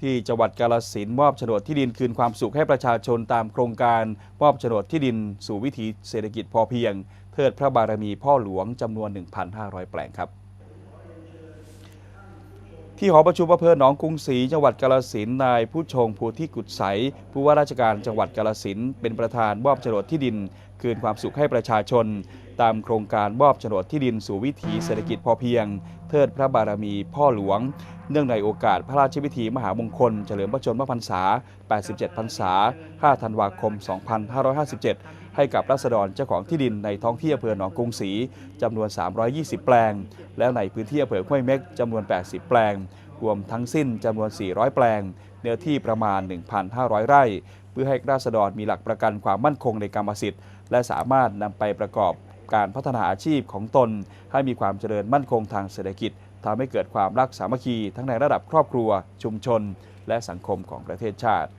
ที่จังหวัดกาลสินมอบโฉนดที่ดินคืนความสุขให้ประชาชนตามโครงการมอบโฉนดที่ดินสู่วิถีเศรษฐกิจพอเพียง เทิดพระบารมีพ่อหลวงจำนวน 1,500 แปลงครับ ที่หอประชุมอำเภอหนองกรุงศรีจังหวัดกาลสินนายผู้ชงภูที่กุดใสผู้ว่าราชการจังหวัดกาลสินเป็นประธานมอบโฉนดที่ดิน คืนความสุขให้ประชาชน ตามโครงการมอบโฉนดที่ดินสู่วิถีเศรษฐกิจพอเพียง เทิดพระบารมีพ่อหลวง เนื่องในโอกาสพระราชพิธีมหามงคล เฉลิมพระชนมพรรษา 87 พรรษา 5 ธันวาคม 2557 ให้กับรัษฎรเจ้าของที่ดินในท้องที่อำเภอหนองกรุงศรีจำนวน 320 แปลง และในพื้นที่อำเภอห้วยเม็กจำนวน 80 แปลง รวมทั้งสิ้นจำนวน 400 แปลง เนื้อที่ประมาณ 1,500 ไร่ เพื่อให้ราษฎรมีหลักประกันความมั่นคงในกรรมสิทธิ์ และสามารถนำไปประกอบ การพัฒนาอาชีพของตน ให้มีความเจริญมั่นคงทางเศรษฐกิจทำให้เกิดความรักสามัคคีทั้งในระดับครอบครัว ชุมชน และสังคมของประเทศชาติ